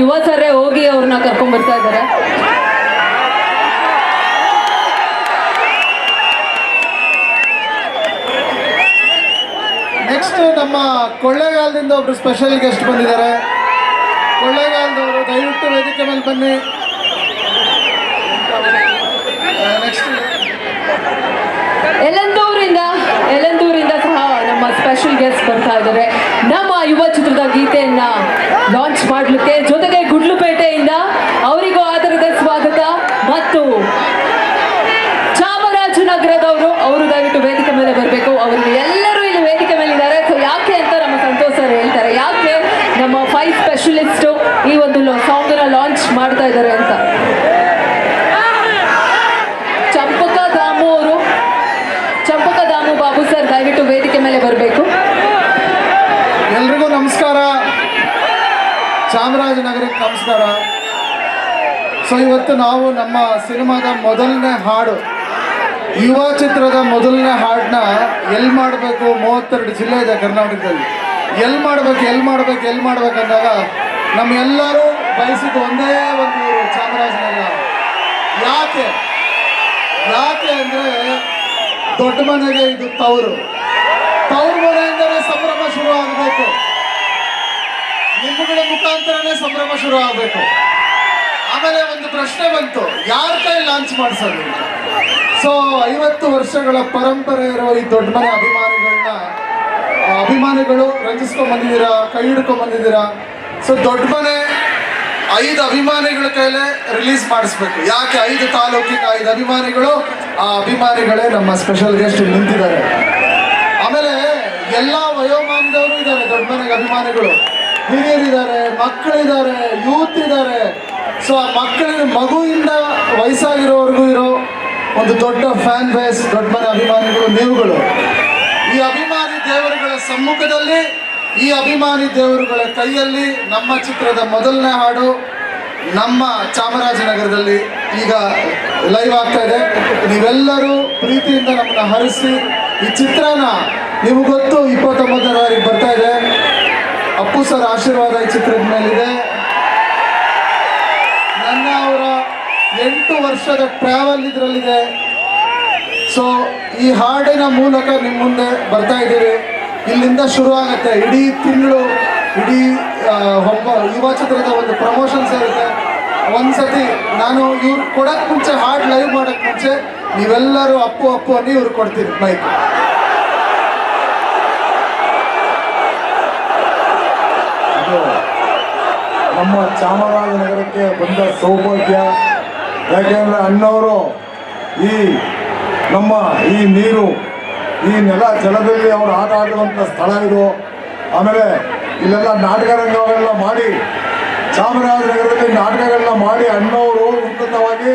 ಯುವ ಸರೇ ಹೋಗಿ ಅವ್ರನ್ನ ಕರ್ಕೊಂಡ್ ಬರ್ತಾ ಇದ್ದಾರೆ. ನೆಕ್ಸ್ಟ್ ನಮ್ಮ ಕೊಳ್ಳೇಗಾಲದಿಂದ ಒಬ್ರು ಸ್ಪೆಷಲ್ ಗೆಸ್ಟ್ ಬಂದಿದ್ದಾರೆ. ಕೊಳ್ಳೇಗಾಲದವರು ದಯವಿಟ್ಟು ವೇದಿಕೆ ಮೇಲೆ ಬನ್ನಿ ನೆಕ್ಸ್ಟ್ ಎಲೆಂದೂರಿಂದ ಎಲೆಂದೂರಿಂದ ಸಹ ನಮ್ಮ ಸ್ಪೆಷಲ್ ಗೆಸ್ಟ್ ಬರ್ತಾ ಇದ್ದಾರೆ ನಮ್ಮ ಯುವ ಚಿತ್ರದ ಗೀತೆಯನ್ನ ಲಾಂಚ್ ಮಾಡಲಿಕ್ಕೆ ಜೊತೆಗೆ ಗುಡ್ಲುಪೇಟೆಯಿಂದ ಅವರಿಗೂ ಆದರದ ಸ್ವಾಗತ ಮತ್ತು ಚಾಮರಾಜನಗರದವರು ಅವರು ದಯವಿಟ್ಟು ವೇದಿಕೆ ಮೇಲೆ ಬರಬೇಕು. ಅವರು ಎಲ್ಲರೂ ಇಲ್ಲಿ ವೇದಿಕೆ ಮೇಲೆ ಇದ್ದಾರೆ. ಸೊ ಯಾಕೆ ಅಂತ ನಮ್ಮ ಸಂತೋಷ್ ಸರ್ ಹೇಳ್ತಾರೆ. ಯಾಕೆ ನಮ್ಮ ಫೈವ್ ಸ್ಪೆಷಲಿಸ್ಟ್ ಈ ಒಂದು ಸಾಂಗ್ನ ಲಾಂಚ್ ಮಾಡ್ತಾ ಇದ್ದಾರೆ ಅಂತ. ಚಂಪಕ ದಾಮು ಅವರು ಚಂಪಕ ದಾಮು ಬಾಬು ಸರ್ ದಯವಿಟ್ಟು ವೇದಿಕೆ ಮೇಲೆ ಬರಬೇಕು. ಎಲ್ರಿಗೂ ನಮಸ್ಕಾರ. ಚಾಮರಾಜನಗರಕ್ಕೆ ನಮಸ್ಕಾರ. ಸೊ ಇವತ್ತು ನಾವು ನಮ್ಮ ಸಿನಿಮಾದ ಮೊದಲನೇ ಹಾಡು, ಯುವ ಚಿತ್ರದ ಮೊದಲನೇ ಹಾಡನ್ನ ಎಲ್ಲಿ ಮಾಡಬೇಕು ಮೂವತ್ತೆರಡು ಜಿಲ್ಲೆ ಇದೆ ಕರ್ನಾಟಕದಲ್ಲಿ. ಎಲ್ಲಿ ಮಾಡಬೇಕು ಎಲ್ಲಿ ಮಾಡಬೇಕು ಎಲ್ಲಿ ಮಾಡ್ಬೇಕು ಅಂದಾಗ ನಮ್ಮೆಲ್ಲರೂ ಬಯಸಿದ್ದು ಒಂದೇ ಒಂದು ಚಾಮರಾಜನಗರ. ಯಾಕೆ? ಯಾಕೆ ಅಂದರೆ ದೊಡ್ಡ ಮನೆಗೆ ಇದು ತವರು. ತವ್ರ ಮನೆಯಿಂದಲೇ ಸಂಭ್ರಮ ಶುರು ಆಗಬೇಕು. ನಿಮ್ಮಗಳ ಮುಖಾಂತರನೇ ಸಂಭ್ರಮ ಶುರು ಆಗಬೇಕು. ಆಮೇಲೆ ಒಂದು ಪ್ರಶ್ನೆ ಬಂತು. ಯಾರ ಕೈ ಲಾಂಚ್ ಮಾಡಿಸೋದು? ಸೊ ಐವತ್ತು ವರ್ಷಗಳ ಪರಂಪರೆ ಇರೋ ಈ ದೊಡ್ಡ ಮನೆ ಅಭಿಮಾನಿಗಳನ್ನ ಅಭಿಮಾನಿಗಳು ರಂಜಿಸ್ಕೊಂಡ್ ಬಂದಿದ್ದೀರಾ, ಕೈ ಹಿಡ್ಕೊಂಡ್ ಬಂದಿದ್ದೀರಾ? ಸೊ ದೊಡ್ಡ ಮನೆ ಐದು ಅಭಿಮಾನಿಗಳ ಕೈಲೇ ರಿಲೀಸ್ ಮಾಡಿಸ್ಬೇಕು. ಯಾಕೆ ಐದು ತಾಲೂಕಿನ ಐದು ಅಭಿಮಾನಿಗಳು? ಆ ಅಭಿಮಾನಿಗಳೇ ನಮ್ಮ ಸ್ಪೆಷಲ್ ಗೆಸ್ಟ್ ನಿಂತಿದ್ದಾರೆ. ಆಮೇಲೆ ಎಲ್ಲ ವಯೋಮಾನದವರು ಇದ್ದಾರೆ, ದೊಡ್ಡ ಮನೆಗೆ ಅಭಿಮಾನಿಗಳು. ಹಿರಿಯರಿದ್ದಾರೆ, ಮಕ್ಕಳಿದ್ದಾರೆ ಯೂತ್ ಇದ್ದಾರೆ ಸೊ ಆ ಮಕ್ಕಳಿನ ಮಗುವಿಂದ ವಯಸ್ಸಾಗಿರೋವರೆಗೂ ಇರೋ ಒಂದು ದೊಡ್ಡ ಫ್ಯಾನ್ ಬೇಸ್ ದೊಡ್ಡ ಮನೆ ಅಭಿಮಾನಿಗಳು ನೀವುಗಳು. ಈ ಅಭಿಮಾನಿ ದೇವರುಗಳ ಸಮ್ಮುಖದಲ್ಲಿ, ಈ ಅಭಿಮಾನಿ ದೇವರುಗಳ ಕೈಯಲ್ಲಿ ನಮ್ಮ ಚಿತ್ರದ ಮೊದಲನೇ ಹಾಡು ನಮ್ಮ ಚಾಮರಾಜನಗರದಲ್ಲಿ ಈಗ ಲೈವ್ ಆಗ್ತಾ ಇದೆ. ನೀವೆಲ್ಲರೂ ಪ್ರೀತಿಯಿಂದ ನಮ್ಮನ್ನ ಹರಿಸಿ, ಈ ಚಿತ್ರನ ನೀವು ಗೊತ್ತು ಸರ್ ಆಶೀರ್ವಾದ ಈ ಚಿತ್ರದ ಮೇಲಿದೆ. ನನ್ನ ಅವರ ಎಂಟು ವರ್ಷದ ಟ್ರಾವೆಲ್ ಇದರಲ್ಲಿದೆ. ಸೊ ಈ ಹಾಡಿನ ಮೂಲಕ ನಿಮ್ಮ ಮುಂದೆ ಬರ್ತಾ ಇದ್ದೀವಿ. ಇಲ್ಲಿಂದ ಶುರು ಆಗುತ್ತೆ ಇಡೀ ತಿಂಗಳು, ಇಡೀ ಒಬ್ಬ ಯುವ ಚಿತ್ರದ ಒಂದು ಪ್ರಮೋಷನ್ಸ್ ಇರುತ್ತೆ ಒಂದ್ಸತಿ ನಾನು ಇವ್ರು ಕೊಡಕ್ ಮುಂಚೆ, ಹಾಡ್ ಲೈವ್ ಮಾಡಕ್ ಮುಂಚೆ ನೀವೆಲ್ಲರೂ ಅಪ್ಪು ಅಪ್ಪು ಅನ್ನಿ ಇವ್ರು ಕೊಡ್ತೀರಿ ಮೈಕ್ ನಮ್ಮ ಚಾಮರಾಜನಗರಕ್ಕೆ ಬಂದ ಸೌಭಾಗ್ಯ. ಯಾಕೆಂದರೆ ಅಣ್ಣವರು ಈ ನಮ್ಮ ಈ ನೀರು, ಈ ನೆಲ ಜಲದಲ್ಲಿ ಅವರು ಆಟ ಆಡುವಂಥ ಸ್ಥಳ ಇದು. ಆಮೇಲೆ ಇಲ್ಲೆಲ್ಲ ನಾಟಕ ಮಾಡಿ, ಚಾಮರಾಜನಗರದಲ್ಲಿ ನಾಟಕಗಳನ್ನ ಮಾಡಿ ಅಣ್ಣವರು ಉನ್ನತವಾಗಿ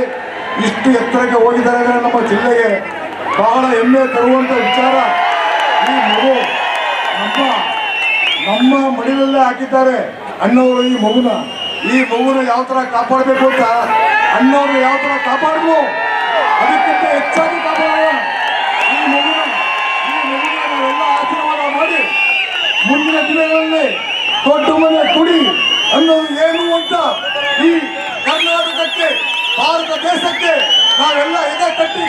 ಇಷ್ಟು ಎತ್ತರಕ್ಕೆ ಹೋಗಿದ್ದಾರೆ ಅಂದರೆ ನಮ್ಮ ಜಿಲ್ಲೆಗೆ ಬಹಳ ಹೆಮ್ಮೆ ತರುವಂಥ ವಿಚಾರ. ಈ ಮಗು ನಮ್ಮ ನಮ್ಮ ಮಡಿಲಲ್ಲೇ ಹಾಕಿದ್ದಾರೆ. ಅಣ್ಣವರು ಈ ಮಗುನ ಈ ಮಗುನ ಯಾವ ತರ ಕಾಪಾಡಬೇಕು ಅಂತ ಅಣ್ಣವ್ರನ್ನ ಯಾವ ತರ ಕಾಪಾಡಬೇಕು? ಅದಕ್ಕಿಂತ ಹೆಚ್ಚಾಗಿ ಕಾಪಾಡೋಣ. ಈ ಮಗುನ, ಈ ಮಗುವಿನ ನಾವೆಲ್ಲ ಆಶೀರ್ವಾದ ಮಾಡಿ ಮುಂದಿನ ದಿನಗಳಲ್ಲಿ ದೊಡ್ಡ ಮನೆ ಕುಡಿ ಅನ್ನೋದು ಏನು ಅಂತ ಈ ಕರ್ನಾಟಕಕ್ಕೆ, ಭಾರತ ದೇಶಕ್ಕೆ ನಾವೆಲ್ಲ ಎದೆ ತಟ್ಟಿ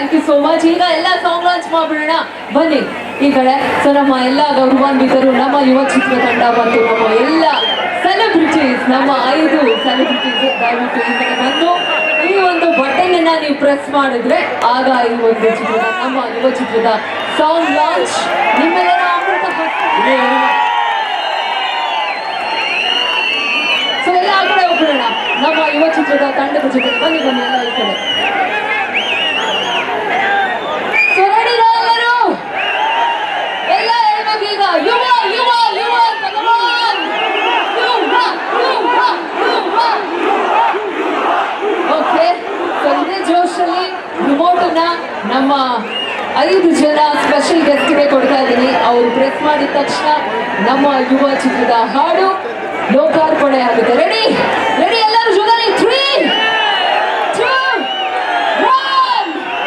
ಥ್ಯಾಂಕ್ ಯು ಸೋ ಮಚ್ ಈಗ ಎಲ್ಲ ಸಾಂಗ್ ಲಾಂಚ್ ಮಾಡ್ಬಿಡೋಣ. ಬನ್ನಿ. ಈ ಕಡೆ ಸೊ ನಮ್ಮ ಎಲ್ಲ ಗೌರವಾನ್ವಿತರು ನಮ್ಮ ಯುವ ಚಿತ್ರತಂಡ ಮತ್ತು ನಮ್ಮ ಎಲ್ಲ ಸೆಲೆಬ್ರಿಟೀಸ್ ನಮ್ಮ ಐದು ಸೆಲೆಬ್ರಿಟೀಸ್ ದಯವಿಟ್ಟು ಈ ಕಡೆ ಬಂದು ಈ ಒಂದು ಬಟನ್ ಅನ್ನ ನೀವು ಪ್ರೆಸ್ ಮಾಡಿದ್ರೆ ಆಗ ಈ ಒಂದು ಚಿತ್ರದ ನಮ್ಮ ಯುವ ಚಿತ್ರದ ಸಾಂಗ್ ಲಾಂಚ್ ನಿಮ್ಮೆಲ್ಲರ ಅಮೃತ ಸೊ ಎಲ್ಲ ಆ ಕಡೆ ಹೋಗ್ಬಿಡೋಣ ನಮ್ಮ ಯುವ ಚಿತ್ರದ ತಂಡದ ಜೊತೆ ಬನ್ನಿ ಬನ್ನಿ ಎಲ್ಲ ಈ ಕಡೆ ಸೊ ರೆಡಿನಾ ಎಲ್ಲರೂ ಎಲ್ಲ ಹೇಳ್ಬೇಕು ಈಗ ಯುವ ಯುವ ಯುವ ಭಗವಾನ್ ಯುವ ಯುವ ಯುವ ಓಕೆ ಸೊ ಇದೇ ಜೋಶಲ್ಲಿ ರಿಮೋಟನ್ನ ನಮ್ಮ ಐದು ಜನ ಸ್ಪೆಷಲ್ ಗೆಸ್ಟ್ಗೆ ಕೊಡ್ತಾ ಇದ್ದೀನಿ. ಅವರು ಪ್ರೆಸ್ ಮಾಡಿದ ತಕ್ಷಣ ನಮ್ಮ ಯುವ ಚಿತ್ರದ ಹಾಡು ಲೋಕಾರ್ಪಣೆ ಆಗುತ್ತೆ ರೆಡಿ ರೆಡಿ ಎಲ್ಲರೂ ಜೋರ